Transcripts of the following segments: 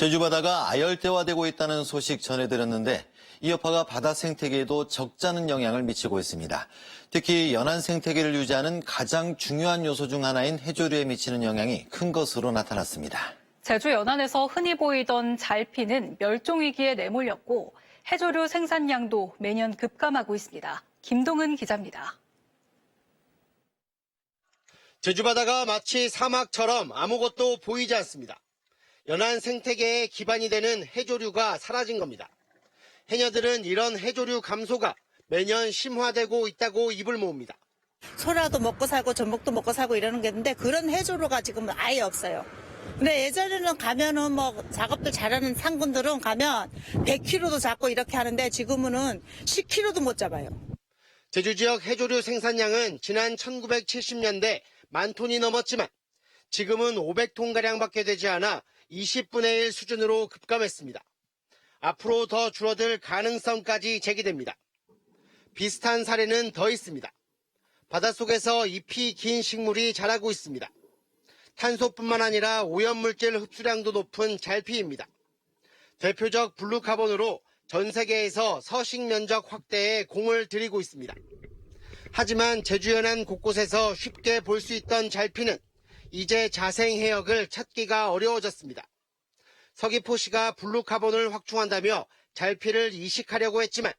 제주 바다가 아열대화되고 있다는 소식 전해드렸는데 이 여파가 바다 생태계에도 적잖은 영향을 미치고 있습니다. 특히 연안 생태계를 유지하는 가장 중요한 요소 중 하나인 해조류에 미치는 영향이 큰 것으로 나타났습니다. 제주 연안에서 흔히 보이던 잘피는 멸종 위기에 내몰렸고 해조류 생산량도 매년 급감하고 있습니다. 김동은 기자입니다. 제주 바다가 마치 사막처럼 아무것도 보이지 않습니다. 연안 생태계의 기반이 되는 해조류가 사라진 겁니다. 해녀들은 이런 해조류 감소가 매년 심화되고 있다고 입을 모읍니다. 소라도 먹고 살고 전복도 먹고 살고 이러는 게 있는데 그런 해조류가 지금 아예 없어요. 근데 예전에는 가면은 뭐 작업들 잘하는 상군들은 가면 100kg도 잡고 이렇게 하는데 지금은 10kg도 못 잡아요. 제주 지역 해조류 생산량은 지난 1970년대 만 톤이 넘었지만 지금은 500톤가량밖에 되지 않아 20분의 1 수준으로 급감했습니다. 앞으로 더 줄어들 가능성까지 제기됩니다. 비슷한 사례는 더 있습니다. 바닷속에서 잎이 긴 식물이 자라고 있습니다. 탄소뿐만 아니라 오염물질 흡수량도 높은 잘피입니다. 대표적 블루카본으로 전 세계에서 서식 면적 확대에 공을 들이고 있습니다. 하지만 제주 연안 곳곳에서 쉽게 볼 수 있던 잘피는 이제 자생 해역을 찾기가 어려워졌습니다. 서귀포시가 블루카본을 확충한다며 잘피를 이식하려고 했지만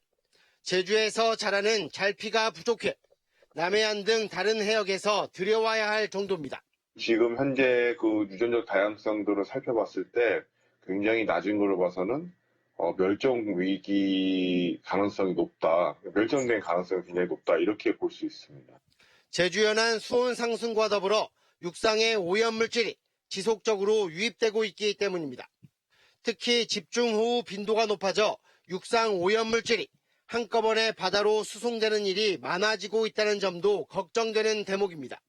제주에서 자라는 잘피가 부족해 남해안 등 다른 해역에서 들여와야 할 정도입니다. 지금 현재 그 유전적 다양성들을 살펴봤을 때 굉장히 낮은 걸로 봐서는 어, 멸종 위기 가능성이 높다. 멸종된 가능성이 굉장히 높다. 이렇게 볼 수 있습니다. 제주 연안 수온 상승과 더불어 육상의 오염물질이 지속적으로 유입되고 있기 때문입니다. 특히 집중호우 빈도가 높아져 육상 오염물질이 한꺼번에 바다로 수송되는 일이 많아지고 있다는 점도 걱정되는 대목입니다.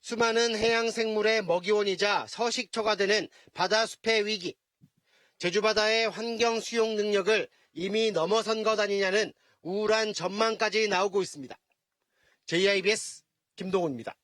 수많은 해양 생물의 먹이원이자 서식처가 되는 바다숲의 위기. 제주 바다의 환경 수용 능력을 이미 넘어선 것 아니냐는 우울한 전망까지 나오고 있습니다. JIBS 김동훈입니다.